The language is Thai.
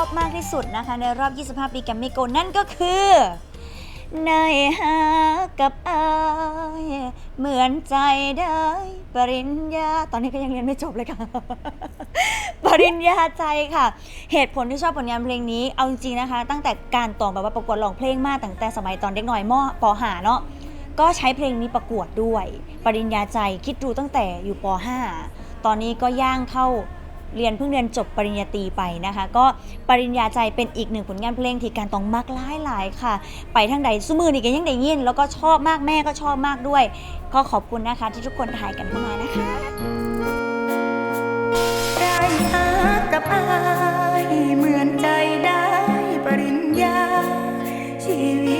อบมากที่สุดนะคะ ในรอบ 25 ปีแกมมี่โกนั่นก็คือในหากับอายเหมือนใจได้ปริญญา ตอนนี้ก็ยังเรียนไม่จบเลยค่ะ ปริญญาใจค่ะ เหตุผลที่ชอบผลงานเพลงนี้ เอาจริงๆนะคะ ตั้งแต่การตองแบบว่าประกวดร้องเพลงมาตั้งแต่สมัยตอนเด็กหน่อยมอปหาเนาะ ก็ใช้เพลงนี้ประกวดด้วย ปริญญาใจคิดดูตั้งแต่อยู่ป .5 ตอนนี้ก็ย่างเข้า เรียนเพิ่งเรียนจบปริญญาตรีไปนะคะ ก็ปริญญาใจเป็นอีกหนึ่งผลงานเพลงที่การต้องมากหลายหลายค่ะ ไปทางใดสู้มือนี่ก็ยังได้ยิน แล้วก็ชอบมากแม่ก็ชอบมากด้วย ก็ขอบคุณนะคะที่ทุกคนถ่ายกันเข้ามานะคะกับอายเหมือนใจได้ปริญญาชีวิต